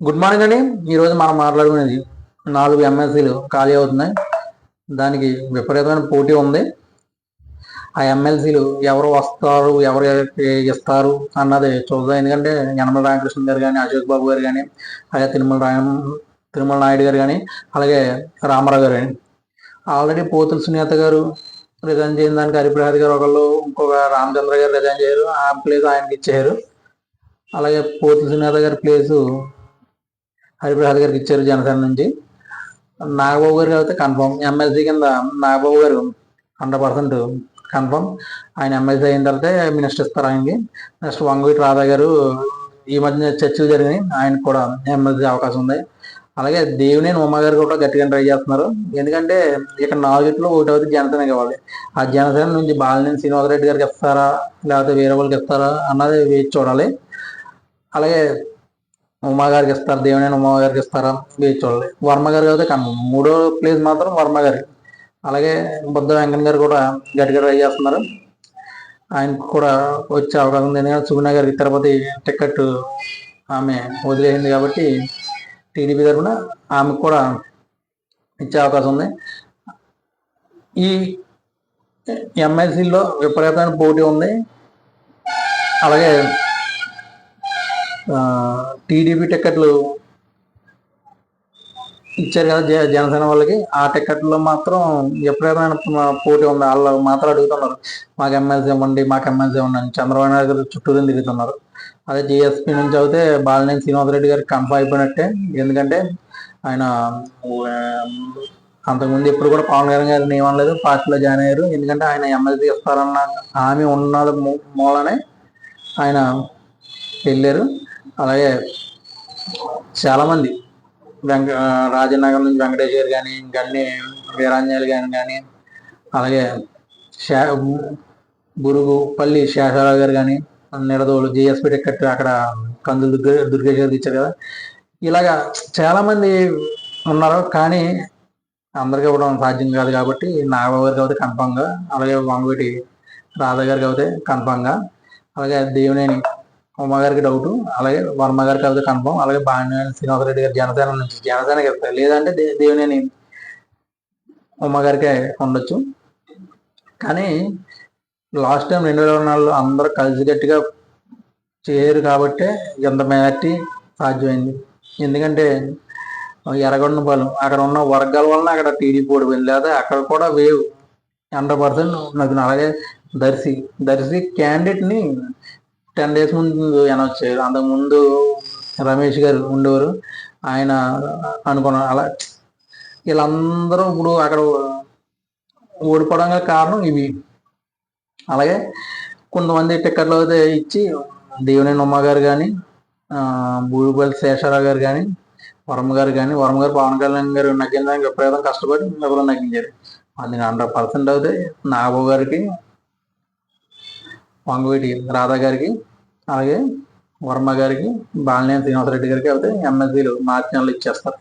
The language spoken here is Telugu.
గుడ్ మార్నింగ్ అండి. ఈరోజు మనం మాట్లాడుకునేది నాలుగు ఎమ్మెల్సీలు ఖాళీ అవుతున్నాయి. దానికి విపరీతమైన పోటీ ఉంది. ఆ ఎమ్మెల్సీలు ఎవరు వస్తారు ఎవరు ఇస్తారు అన్నది చూద్దాం. ఎందుకంటే యనమల రామకృష్ణ గారు కానీ అశోక్ బాబు గారు కానీ అలాగే తిరుమల రామ తిరుమల నాయుడు గారు కానీ అలాగే రామారావు గారు కానీ ఆల్రెడీ పోతుల సునీత గారు రిజైన్ చేయడానికి దానికి హరిప్రసాద్ గారు ఒకళ్ళు ఇంకొక రామచంద్ర గారు రిజైన్ చేయరు. ఆ ప్లేస్ ఆయనకి ఇచ్చారు అలాగే పోతుల సునీత గారి ప్లేసు హరిప్రసాద్ గారికి ఇచ్చారు జనసేన నుంచి. నాగబాబు గారు అయితే కన్ఫర్మ్ ఎమ్మెల్సీ కింద నాగబాబు గారు హండ్రెడ్ పర్సెంట్ కన్ఫర్మ్ ఆయన ఎమ్మెల్సీ అయిన తర్వాత మినిస్టర్ ఇస్తారు ఆయనకి. నెక్స్ట్ వంగవీటి రాధా గారు ఈ మధ్య చర్చలు జరిగినాయి. ఆయనకు కూడా ఎమ్మెల్సీ అవకాశం ఉంది. అలాగే దేవినేని ఉమ్మ గారు కూడా గట్టిగా ట్రై చేస్తున్నారు. ఎందుకంటే ఇక్కడ నాలుగిట్లో ఒకటి అయితే జనసేన కావాలి ఆ జనసేన నుంచి బాలినేని శ్రీనివాసరెడ్డి గారికి ఇస్తారా? లేకపోతే వేరే వాళ్ళకి ఇస్తారా? అన్నది వేచి చూడాలి. అలాగే ఉమాగారికి ఇస్తారు దేవినేని ఉమాగారికి ఇస్తారా బీచ్ చూడాలి. వర్మ గారికి అయితే కన్ఫర్మ్ మూడో ప్లేస్ మాత్రం వర్మ గారి. అలాగే బుద్ధ వెంకన్న గారు కూడా గట్టిగా ట్రై చేస్తున్నారు. ఆయనకు కూడా వచ్చే అవకాశం ఉంది. ఎందుకంటే సుగుణ గారికి తిరుపతి టికెట్ ఆమె వదిలేసింది కాబట్టి టీడీపీ తరఫున ఆమెకు కూడా ఇచ్చే అవకాశం ఉంది. ఈ ఎమ్మెల్సీలో విపరీతమైన పోటీ ఉంది. అలాగే టీడీపీ టికెట్లు ఇచ్చారు కదా జ జనసేన వాళ్ళకి. ఆ టికెట్లో మాత్రం విపరీతమైన పోటీ ఉంది. వాళ్ళు మాత్రం అడుగుతున్నారు. మాకు ఎమ్మెల్సీ ఇవ్వండి మాకు ఎమ్మెల్సీ ఇవ్వండి అని చంద్రబాబు నాయుడు గారు చుట్టూరు తిరుగుతున్నారు. అదే జిఎస్పి నుంచి అయితే బాలినేని శ్రీనివాసరెడ్డి గారికి కన్ఫర్మ్ అయిపోయినట్టే. ఎందుకంటే ఆయన అంతకుముందు ఎప్పుడు కూడా పవన్ కళ్యాణ్ గారిని ఏమనలేదు. పార్టీలో జాయిన్ అయ్యారు. ఎందుకంటే ఆయన ఎమ్మెల్సీ ఇస్తారన్న హామీ ఉన్నది మూలనే ఆయన వెళ్ళారు. అలాగే చాలామంది. వెంక రాజనగర్ నుంచి వెంకటేష్ గారు కానీ గన్ని వీరాంజలి గారు కానీ అలాగే శా బురుగుపల్లి శేషారావు గారు కానీ నిడదోలు జిఎస్పి టికెట్ అక్కడ కందులు దుర్గ దుర్గేష్ గారు ఇచ్చారు కదా. ఇలాగా చాలామంది ఉన్నారు కానీ అందరికీ ఇవ్వడం సాధ్యం కాదు కాబట్టి నాగబాబు గారికి అయితే కన్ఫామ్గా అలాగే వంగవీటి రాధా గారికి అయితే కన్ఫామ్గా అలాగే దేవినేని ఉమ్మగారికి డౌట్. అలాగే వర్మ గారికి అయితే కన్ఫర్మ్. అలాగే శ్రీవాస రెడ్డి గారు జనసేన నుంచి జనసేనకి వెళ్తారు. లేదంటే దేవినేని ఉమ్మగారికే ఉండొచ్చు. కానీ లాస్ట్ టైం రెండు వేల నాలుగులో అందరూ కలిసికట్టుగా చేయరు కాబట్టి ఎంత మెజార్టీ సాధ్యమైంది. ఎందుకంటే ఎరగొండ బలం అక్కడ ఉన్న వర్గాల వలన అక్కడ టీడీపీ ఓడిపోయింది లేదా అక్కడ కూడా వేవ్ హండ్రెడ్ పర్సెంట్ నాకు అలాగే దర్శి దర్శి క్యాండిడేట్ని టెన్ డేస్ ముందు అనౌన్స్ చేయరు. అంతకుముందు రమేష్ గారు ఉండేవారు. ఆయన అనుకున్న అలా వీళ్ళందరూ ఇప్పుడు అక్కడ ఓడిపోవడం కారణం ఇవి. అలాగే కొంతమంది టిక్కెట్లు అయితే ఇచ్చి దేవినేని ఉమ్మ గారు కానీ బూడిపల్లి శేషారావు గారు కానీ వరమ గారు కానీ వరమ గారు పవన్ కళ్యాణ్ గారు నగ్గించడానికి విపరీతం కష్టపడి ఎవరు నగ్గించారు. అందుకని హండ్రెడ్ పర్సెంట్ అయితే నాగబాబు గారికి వంగవీటి రాధా గారికి అలాగే వర్మ గారికి బాలినేని శ్రీనివాసరెడ్డి గారికి అయితే ఎమ్మెల్సీలు మార్చి నెలలు ఇచ్చేస్తారు.